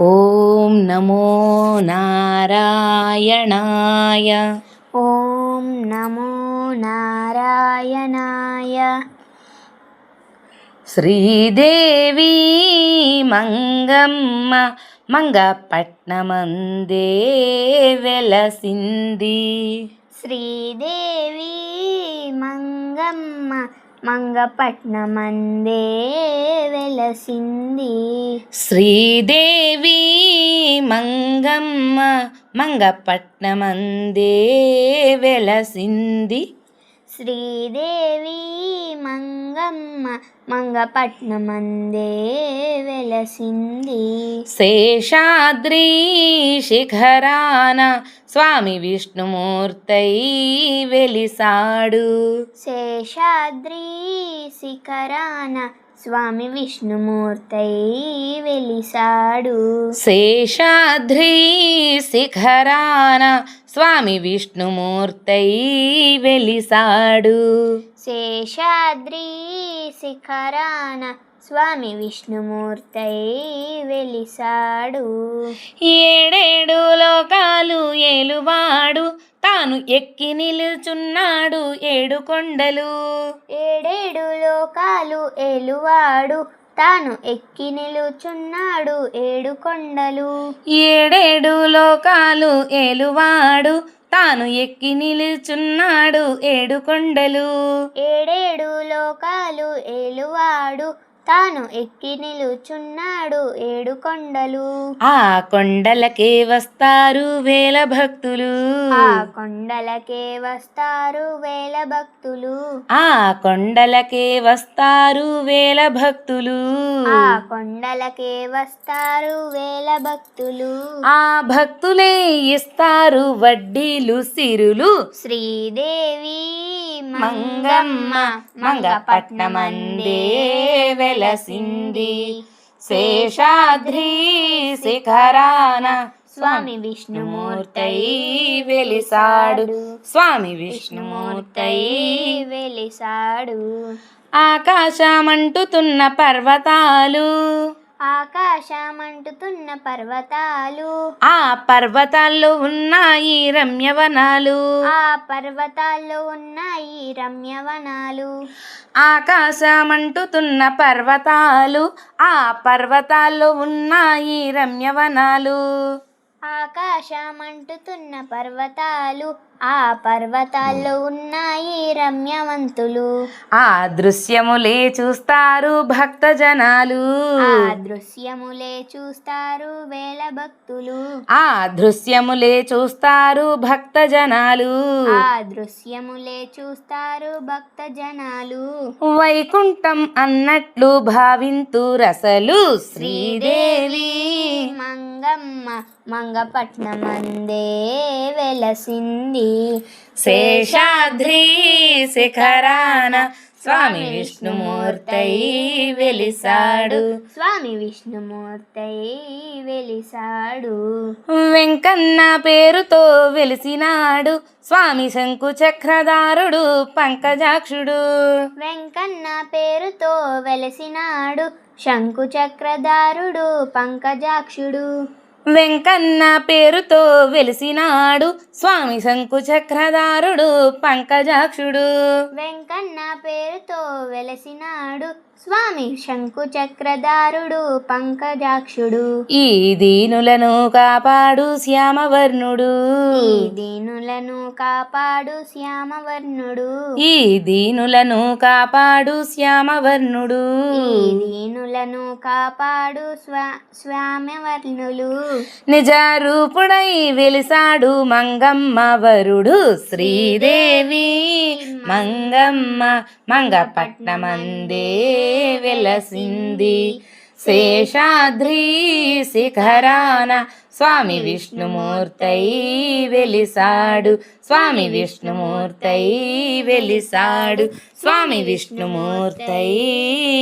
ఓం నమో నారాయణాయ. ఓం నమో నారాయణాయ. శ్రీదేవి మంగమ్మ మంగపట్నమందే వెలసింది. శ్రీదేవి మంగమ్మ మంగపట్నమందే వెలసింది. శ్రీదేవి మంగమ్మ మంగపట్నమందే వెలసింది. శ్రీదేవి మంగమ్మ మంగపట్నమందే వెలసింది. శేషాద్రి శిఖరాన స్వామి విష్ణుమూర్తై వెలిసాడు. శేషాద్రి శిఖరాన స్వామి విష్ణుమూర్తై వెలిసాడు. శేషాద్రి శిఖరాన స్వామి విష్ణుమూర్తై వెలిసాడు. శేషాద్రి శిఖరాన స్వామి విష్ణుమూర్తై వెలిసాడు. ఏడేడు లోకాలు ఏలువాడు తాను ఎక్కి నిలుచున్నాడు ఏడు కొండలు. ఏడేడు లోకాలు ఏలువాడు. తాను ఎక్కి నిలుచున్నాడు ఏడు కొండలు. ఏడేడు లోకాలు ఏలువాడు. తాను ఎక్కి నిలుచున్నాడు ఏడు కొండలు. ఏడేడు లోకాలు ఏలువాడు. తాను ఎక్కి నిలుచున్నాడు ఏడు కొండలు. ఆ కొండలకే వస్తారు వేల భక్తులు. ఆ కొండలకే వస్తారు వేల భక్తులు. ఆ కొండలకే వస్తారు వేల భక్తులు. ఆ కొండలకే వస్తారు వేల భక్తులు. ఆ భక్తులే ఇస్తారు వడ్డీలు సిరులు. శ్రీదేవి మంగమ్మ మంగపట్నమందే వెలసింది శేషాద్రి శిఖరాన స్వామి విష్ణుమూర్తై వెలిసాడు. స్వామి విష్ణుమూర్తై వెలిసాడు. ఆకాశమంటుతున్న పర్వతాలు ఆకాశమంటుతున్న పర్వతాలు. ఆ పర్వతాల్లో ఉన్నాయి రమ్యవనాలు. ఆ పర్వతాల్లో ఉన్నాయి రమ్యవనాలు. ఆకాశమంటుతున్న పర్వతాలు. ఆ పర్వతాల్లో ఉన్నాయి రమ్యవనాలు. ఆకాశమంటుతున్న పర్వతాలు ఆ పర్వతాల్లో ఉన్నాయి రమ్యవంతులు. ఆ దృశ్యములే చూస్తారు భక్త జనాలు ఆ దృశ్యములే చూస్తారు వేల భక్తులు. ఆ దృశ్యములే చూస్తారు భక్త జనాలు ఆ దృశ్యములే చూస్తారు భక్త జనాలు వైకుంఠం అన్నట్లు భావింతు రసలు శ్రీదేవి. మంగమ్మ మంగపట్నమందే వెలసింది. శేషాద్రి శిఖరాన స్వామి విష్ణుమూర్తై వెలిసాడు. స్వామి విష్ణుమూర్తై వెలిసాడు. వెంకన్న పేరుతో వెలిసినాడు. స్వామి శంకు చక్రధారుడు పంకజాక్షుడు. వెంకన్న పేరుతో వెలసినాడు. శంకు చక్రధారుడు పంకజాక్షుడు. వెంకన్న పేరుతో వెలిసినాడు స్వామి శంకు చక్రధారుడు పంకజాక్షుడు. వెంకన్న పేరుతో వెలసినాడు స్వామి శంకు చక్రధారుడు పంకజాక్షుడు. ఈ దీనులను కాపాడు శ్యామవర్ణుడు. ఈ దీనులను కాపాడు శ్యామవర్ణుడు. ఈ దీనులను కాపాడు శ్యామవర్ణుడు. ఈ దీనులను కాపాడు స్వా స్వామ్యవర్ణులు. నిజ రూపుడై వెలిసాడు మంగమ్మ వరుడు శ్రీదేవి. మంగమ్మ మంగపట్నమందే. వెలసింది. శేషాద్రి శిఖరాన స్వామి విష్ణుమూర్తై వెలిసాడు. స్వామి విష్ణుమూర్తై వెలిసాడు. స్వామి విష్ణుమూర్తై